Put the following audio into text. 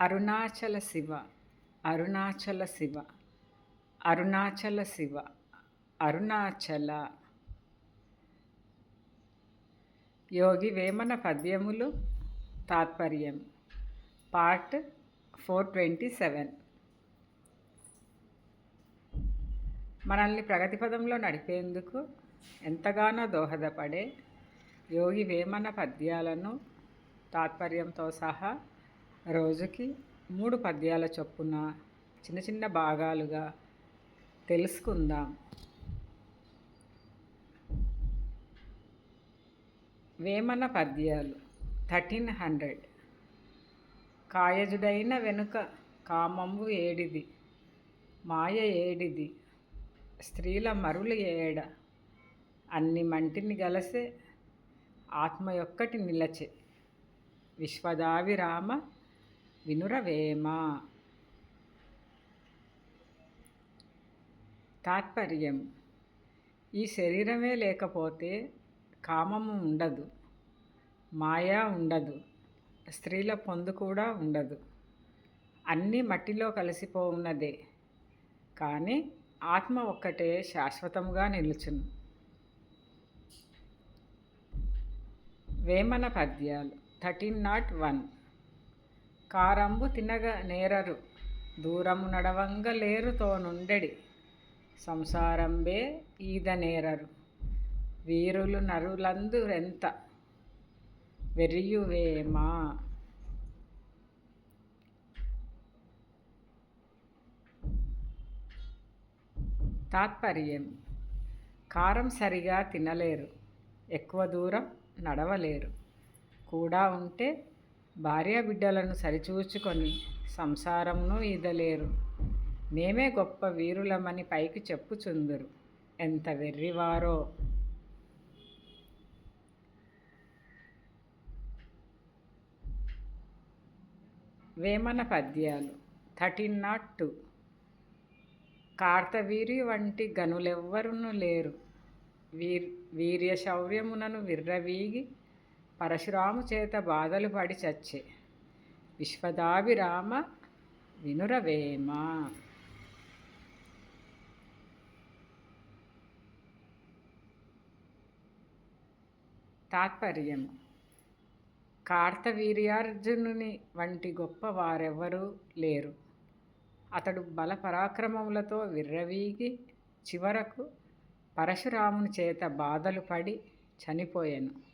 అరుణాచల శివ అరుణాచల శివ అరుణాచల శివ అరుణాచల. యోగి వేమన పద్యములు తాత్పర్యం. Part four twenty seven. మనల్ని ప్రగతి పదంలో నడిపేందుకు ఎంతగానో దోహదపడే యోగి వేమన పద్యాలను తాత్పర్యంతో సహా రోజుకి మూడు పద్యాల చొప్పున చిన్న చిన్న భాగాలుగా తెలుసుకుందాం. వేమన పద్యాలు థర్టీన్ హండ్రెడ్. కాయజుడైన వెనుక కామంబు ఏడిది మాయ ఏడిది స్త్రీల మరులు ఏడ అన్ని మంటిని గలసే ఆత్మ యొక్కటి నిలచే. విశ్వదావిరామ వినురవేమ తాత్పర్యం. ఈ శరీరమే లేకపోతే కామము ఉండదు. మాయా ఉండదు. స్త్రీల పొందు కూడా ఉండదు. అన్నీ మట్టిలో కలిసిపోవున్నదే. కానీ ఆత్మ ఒక్కటే శాశ్వతంగా నిలుచును. వేమన పద్యాలు. Thirteen not one. కారంబు తినగ నేరరు. దూరము నడవంగ లేరుతో నుండెడి సంసారంబే ఈద నేరరు. వీరులు నరులందురెంత వెరియువేమా తాత్పర్యం. కారం సరిగా తినలేరు. ఎక్కువ దూరం నడవలేరు. కూడా ఉంటే భార్య బిడ్డలను సరిచూచుకొని సంసారంను ఈదలేరు. మేమే గొప్ప వీరులమని పైకి చెప్పుచుందురు. ఎంత వెర్రివారో! వేమన పద్యాలు. థర్టీన్ నాట్ టూ కార్తవీరి వంటి గనులెవ్వరును లేరు. వీర్ వీర్య శౌర్యమునను విర్రవీగి పరశురాము చేత బాధలు పడి చచ్చే. విశ్వదాభిరామ వినురవేమ. తాత్పర్యం. కార్తవీర్యార్జునుని వంటి గొప్ప వారెవ్వరూ లేరు. అతడు బల పరాక్రమములతో విర్రవీగి చివరకు పరశురాముని చేత బాధలు పడి చనిపోయాను.